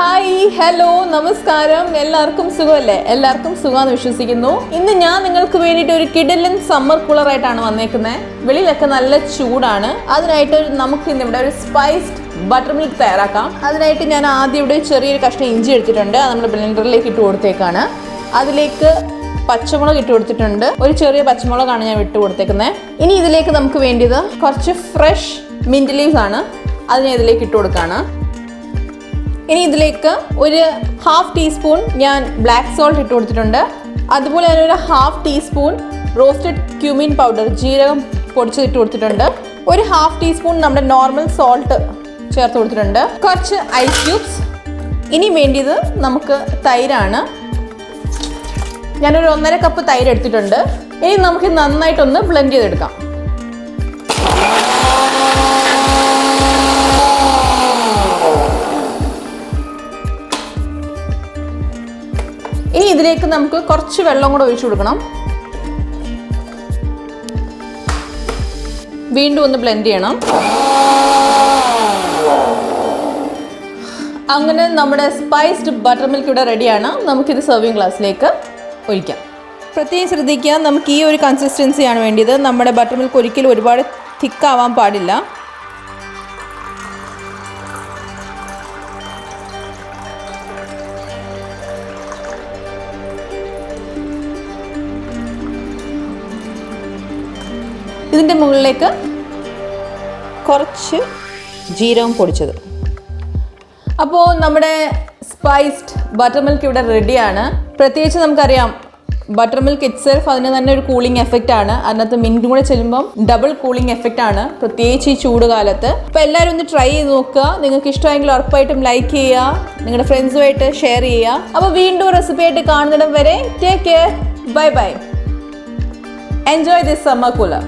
Hello നമസ്കാരം. എല്ലാവർക്കും സുഖമല്ലേ? എല്ലാവർക്കും സുഖമാണെന്ന് വിശ്വസിക്കുന്നു. ഇന്ന് ഞാൻ നിങ്ങൾക്ക് വേണ്ടിയിട്ട് ഒരു കിഡലൻ സമ്മർ കൂളർ ആയിട്ടാണ് വന്നേക്കുന്നത് വെളിയിലൊക്കെ നല്ല ചൂടാണ്. അതിനായിട്ട് നമുക്ക് ഇന്ന് ഇവിടെ ഒരു സ്പൈസ്ഡ് ബട്ടർ മിൽക്ക് തയ്യാറാക്കാം. അതിനായിട്ട് ഞാൻ ആദ്യം ഇവിടെ ചെറിയൊരു കഷ്ണം ഇഞ്ചി എടുത്തിട്ടുണ്ട്. അത് നമ്മുടെ ബ്ലെൻഡറിലേക്ക് ഇട്ട് കൊടുത്തേക്കാണ്. അതിലേക്ക് പച്ചമുളക് ഇട്ട് കൊടുത്തിട്ടുണ്ട്. ഒരു ചെറിയ പച്ചമുളകാണ് ഞാൻ ഇട്ട് കൊടുത്തേക്കുന്നത് ഇനി ഇതിലേക്ക് നമുക്ക് വേണ്ടിയത് കുറച്ച് ഫ്രഷ് മിന്റ് ലീവ്സ് ആണ്. അത് ഞാൻ ഇതിലേക്ക് ഇട്ട് കൊടുക്കുകയാണ് ഇനി ഇതിലേക്ക് ഒരു ഹാഫ് ടീസ്പൂൺ ഞാൻ ബ്ലാക്ക് സോൾട്ട് ഇട്ട് കൊടുത്തിട്ടുണ്ട്. അതുപോലെ തന്നെ ഒരു half teaspoon roasted cumin powder ജീരകം പൊടിച്ച് ഇട്ട് കൊടുത്തിട്ടുണ്ട്. ഒരു ഹാഫ് ടീസ്പൂൺ നമ്മുടെ നോർമൽ സോൾട്ട് ചേർത്ത് കൊടുത്തിട്ടുണ്ട്. കുറച്ച് ഐസ് ക്യൂബ്സ് ഇനി വേണ്ടിയത് നമുക്ക് തൈരാണ്. ഞാനൊരു ഒന്നര കപ്പ് തൈര് എടുത്തിട്ടുണ്ട്. ഇനി നമുക്ക് നന്നായിട്ടൊന്ന് ബ്ലെൻഡ് ചെയ്തെടുക്കാം. ഇനി ഇതിലേക്ക് നമുക്ക് കുറച്ച് വെള്ളം കൂടെ ഒഴിച്ചു കൊടുക്കണം. വീണ്ടും ഒന്ന് ബ്ലെൻഡ് ചെയ്യണം. അങ്ങനെ നമ്മുടെ സ്പൈസ്ഡ് ബട്ടർ മിൽക്ക് ഇവിടെ റെഡിയാണ് നമുക്കിത് സെർവിങ് ഗ്ലാസ്സിലേക്ക് ഒഴിക്കാം. പ്രത്യേകം ശ്രദ്ധിക്കുക നമുക്ക് ഈ ഒരു കൺസിസ്റ്റൻസിയാണ് വേണ്ടിയത്. നമ്മുടെ ബട്ടർ മിൽക്ക് ഒരിക്കലും ഒരുപാട് തിക്കാവാൻ പാടില്ല. ഇതിന്റെ മുകളിലേക്ക് കുറച്ച് ജീരകം പൊടിച്ചത്. അപ്പോൾ നമ്മുടെ സ്പൈസ്ഡ് ബട്ടർ മിൽക്ക് ഇവിടെ റെഡിയാണ് പ്രത്യേകിച്ച് നമുക്കറിയാം ബട്ടർ മിൽക്ക് ഇറ്റ്സെൽഫ് അതിന് തന്നെ ഒരു കൂളിംഗ് എഫക്റ്റ് ആണ്. അതിനകത്ത് മിന്റും കൂടെ ചെല്ലുമ്പം ഡബിൾ കൂളിംഗ് എഫക്റ്റ് ആണ്. പ്രത്യേകിച്ച് ഈ ചൂട് കാലത്ത്. അപ്പോൾ എല്ലാവരും ഒന്ന് ട്രൈ ചെയ്ത് നോക്കുക. നിങ്ങൾക്ക് ഇഷ്ടമെങ്കിൽ ഉറപ്പായിട്ടും ലൈക്ക് ചെയ്യുക. നിങ്ങളുടെ ഫ്രണ്ട്സുമായിട്ട് ഷെയർ ചെയ്യുക. അപ്പോൾ വീണ്ടും റെസിപ്പി ആയിട്ട് കാണുന്നിടം വരെ take care bye bye enjoy this summer cooler